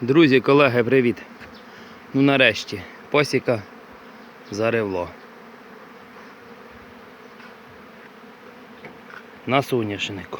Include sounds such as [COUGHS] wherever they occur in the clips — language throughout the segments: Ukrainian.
Друзі, колеги, привіт. Ну нарешті, посіка заревло. На соняшнику.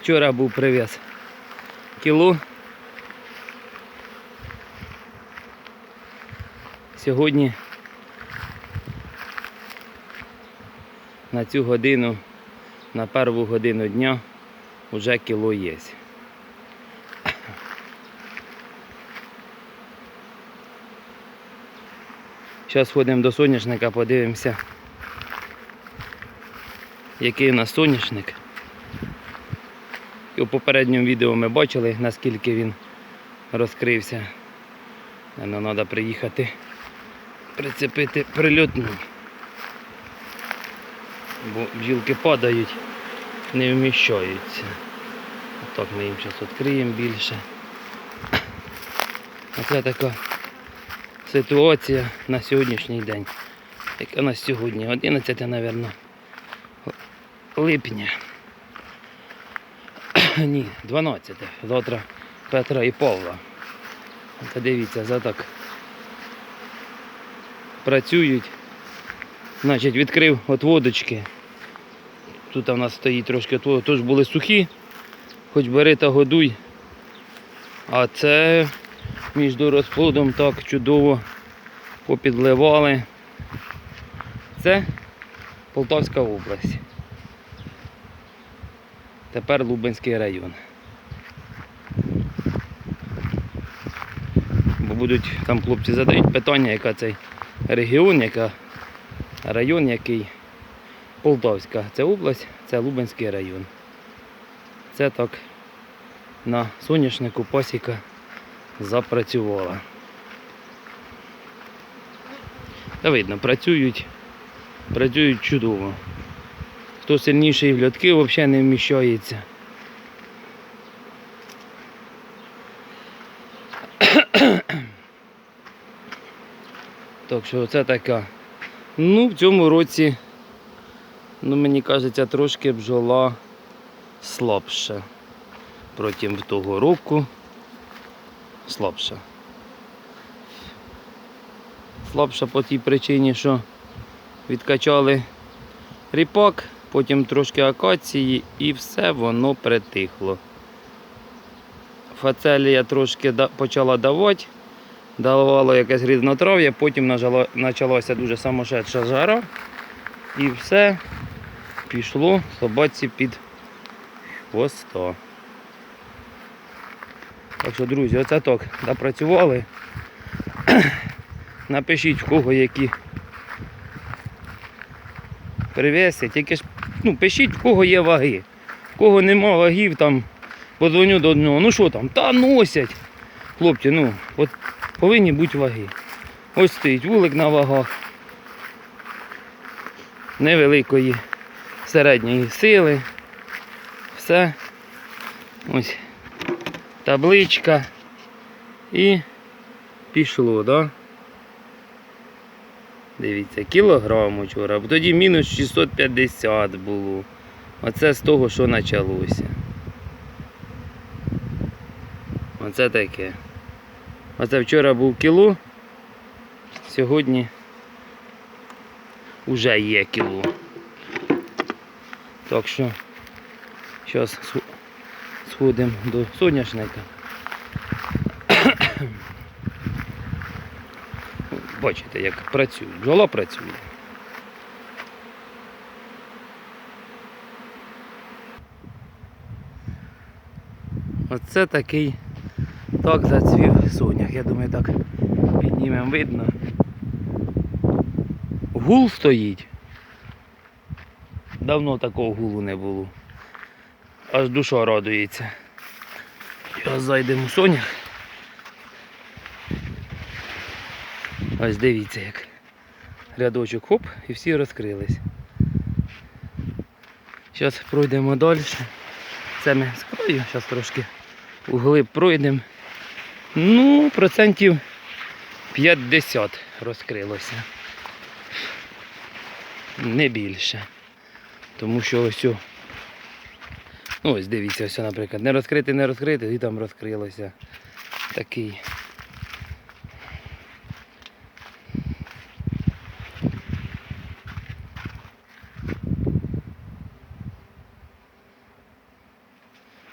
Вчора був привіз кіло. Сьогодні на цю годину, на першу годину дня вже кіло є. Зараз ходимо до соняшника, подивимося, який у нас соняшник. І у попередньому відео ми бачили, наскільки він розкрився. Нам треба приїхати, прицепити прильотну. Бо бджілки падають, не вміщаються. Так ми їм зараз відкриємо більше. Оце така ситуація на сьогоднішній день. Яка у сьогодні? 11, мабуть, липня. [CLEARS THROAT] Ні, 12. Завтра Петра і Павла. Та дивіться, за так працюють. Значить, відкрив отводочки. Тут у нас стоїть трошки отводок. Тож були сухі, хоч бери та годуй. А це між розплодом так чудово попідливали. Це Полтавська область. Тепер Лубенський район. Бо будуть там хлопці задають питання, яка цей регіон, яка район, який Полтавська. Це область, це Лубенський район. Це так на соняшнику пасіка запрацювала. Та видно, працюють, працюють чудово. Хто сильніший в льотки взагалі не вміщається. Так що це така. Ну, в цьому році, ну, мені кажеться, трошки бджола слабша. Протягом того року слабша. Слабша по тій причині, що відкачали ріпак, потім трошки акації і все воно притихло. Фацелія трошки почала давати, давало якесь різнотрав'я, потім почалася дуже самошедша жара і все пішло собаці під хвоста. Так що, друзі, оце так допрацювали. [CLEARS THROAT] Напишіть, в кого які привеси. Тільки ж ну, пишіть, в кого є ваги. В кого нема вагів, там подзвоню до одного. Ну що там? Та носять. Хлопці, ну, от повинні бути ваги. Ось стоїть вулик на вагах. Невеликої середньої сили. Все. Ось табличка і пішло, да? Дивіться, кілограм вчора, тоді мінус 650 було. Оце з того, що почалося. Оце таке. Оце вчора був кіло, сьогодні вже є кіло. Так що зараз сходимо до соняшника. Бачите, як працює. Бджола працює. Оце такий так зацвів сонях. Я думаю, так піднімемо видно. Гул стоїть. Давно такого гулу не було. Аж душа радується. Зараз зайдемо у сонях. Ось дивіться як. Рядочок хоп і всі розкрились. Зараз пройдемо далі. Це ми з краю, зараз трошки углиб пройдемо. Ну, процентів 50 розкрилося. Не більше. Тому що ось Ну, ось дивіться, ось, наприклад, не розкритий, не розкритий, і там розкрилося. Такий.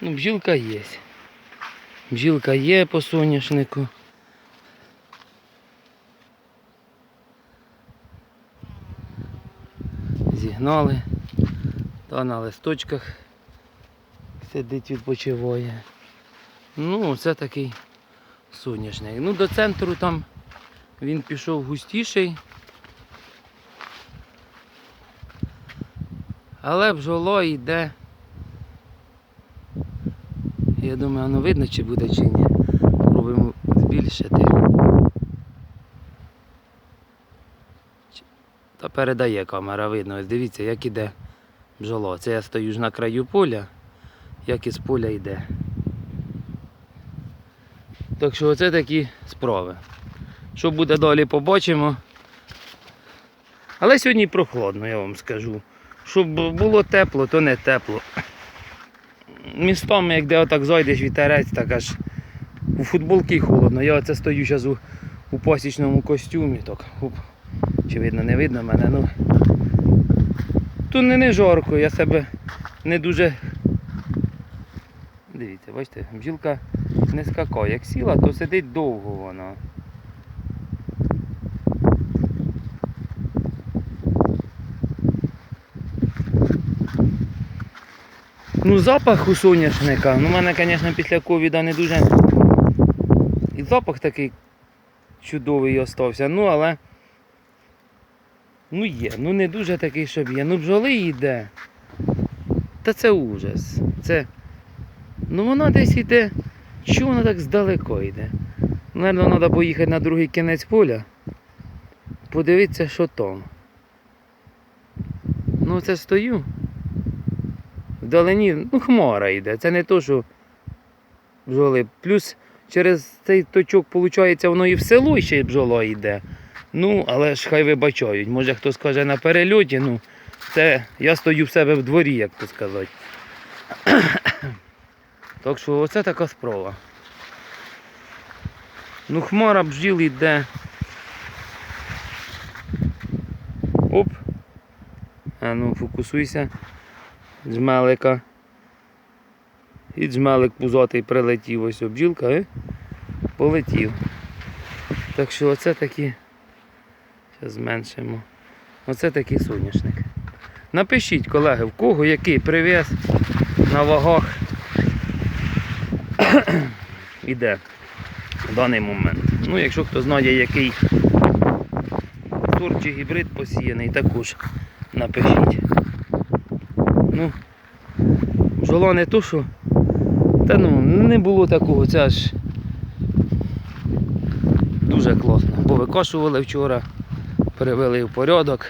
Ну, бджілка є. Бджілка є по соняшнику. Зігнали. Та на листочках сидить, відпочиває. Ну, це такий соняшник. Ну, до центру там він пішов густіший. Але бджоло йде. Я думаю, воно видно, чи буде, чи ні. Пробуємо збільшити. Та передає камера, видно. Ось дивіться, як іде бджоло. Це я стою ж на краю поля, як із поля йде. Так що оце такі справи. Що буде далі, побачимо. Але сьогодні прохладно, я вам скажу. Щоб було тепло, то не тепло. Містами, як де отак зайдеш вітерець, так аж у футболки холодно. Я оце стою зараз у, у пасічному костюмі. Так, оп. Чи видно, не видно мене. Ну, тут не, не жарко, я себе не дуже. Дивіться, бачите, бджілка не скакає. Як сіла, то сидить довго вона. Ну, запах у соняшника. Ну, у мене, звісно, після ковіда не дуже. І запах такий чудовий остався. Ну, але. Ну є, ну не дуже такий, щоб є. Ну бджоли йде. Та це ужас. Це. Ну вона десь йде. Чого вона так здалеко йде? Наверно, треба поїхати на другий кінець поля. Подивитися, що там. Ну це стою. Вдалині, ну, хмара йде. Це не то, що бджоли. Плюс через цей точок, виходить, воно і в село ще бджола йде. Ну, але ж хай вибачають. Може хто скаже на перельоті, ну, це я стою в себе в дворі, як то сказати. Так що оце така справа. Ну, хмара бджіл йде. Оп. А ну, фокусуйся. Джмелика. І джмелик пузатий прилетів. Ось о, бджілка, е? полетів. Так що оце такі. Зараз зменшимо. Оце такий соняшник. Напишіть, колеги, в кого який привіз на вагах [COUGHS] іде в даний момент. Ну, якщо хто знає, який сорт чи гібрид посіяний, також напишіть. Ну, бджола не то, що. Та ну, не було такого, це аж дуже класно. Повикошували вчора, привели в порядок.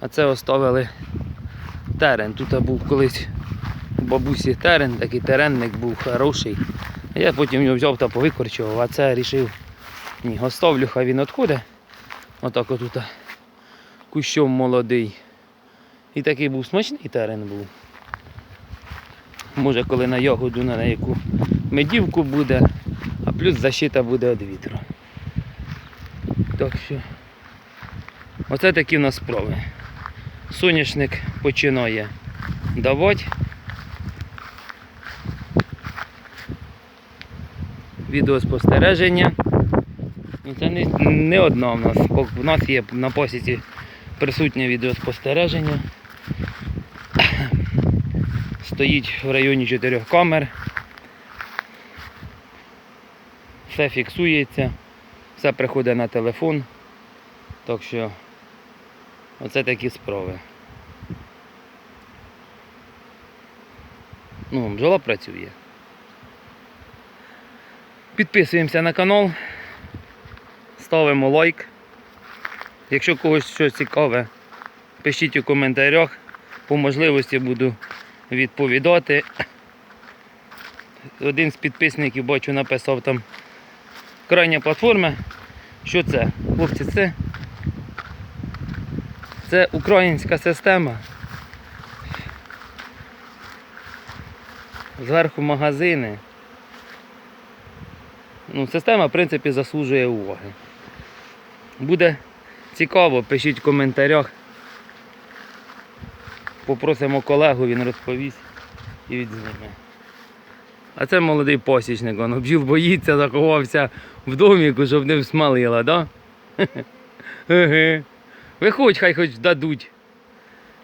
А це оставили терен. Тут був колись бабусі терен, такий теренник був хороший. Я потім його взяв та повикорчував, а це рішив, ні, оставлю, хай він відходить. Отак отут кущом молодий. І такий був смачний терен був. Може коли на ягоду на яку медівку буде, а плюс защита буде від вітру. Так що оце такі в нас справи. Соняшник починає давати. Відеоспостереження. Ну, Це не, не одна в нас. В нас є на посіці присутнє відеоспостереження. Стоїть в районі чотирьох камер. Все фіксується, все приходить на телефон. Так що оце такі справи. Ну, бджола працює. Підписуємося на канал, ставимо лайк. Якщо когось щось цікаве, пишіть у коментарях. По можливості буду відповідати. Один з підписників бачу написав там крайня платформа. Що це? Хлопці, це, це українська система. зверху магазини. Ну, система, в принципі, заслужує уваги. Буде цікаво, пишіть в коментарях. Попросимо колегу, він розповість і відзніме. А це молодий посічник, он бджіл боїться, заховався в доміку, щоб не всмалила, да? [LAUGHS] Виходь, хай хоч дадуть.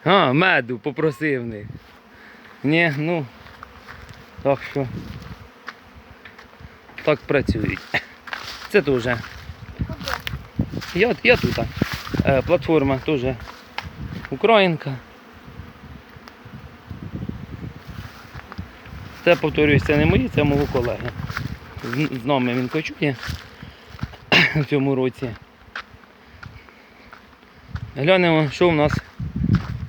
А, меду попросив них. Ні, ну. Так що. Так працюють. Це теж. Я, я тут. Е, платформа теж українка. Це, повторюсь, це не мої, це мого колеги. З, нами він кочує в цьому році. Глянемо, що в нас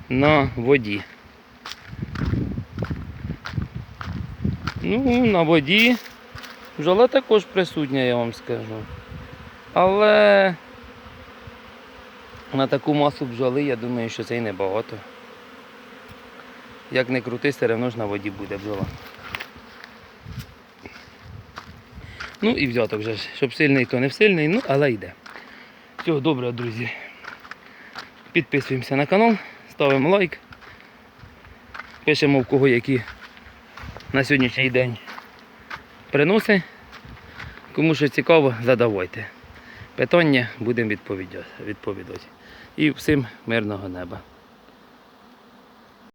на воді. Ну, на воді бджола також присутня, я вам скажу. Але на таку масу бджоли, я думаю, що це і небагато. Як не крути, все одно ж на воді буде бджола. Ну і взяток вже щоб сильний, то не сильний, ну але йде. Всього доброго, друзі. Підписуємося на канал, ставимо лайк. Пишемо в кого які на сьогоднішній день приноси. Кому що цікаво, задавайте. Питання будемо відповідати. І всім мирного неба.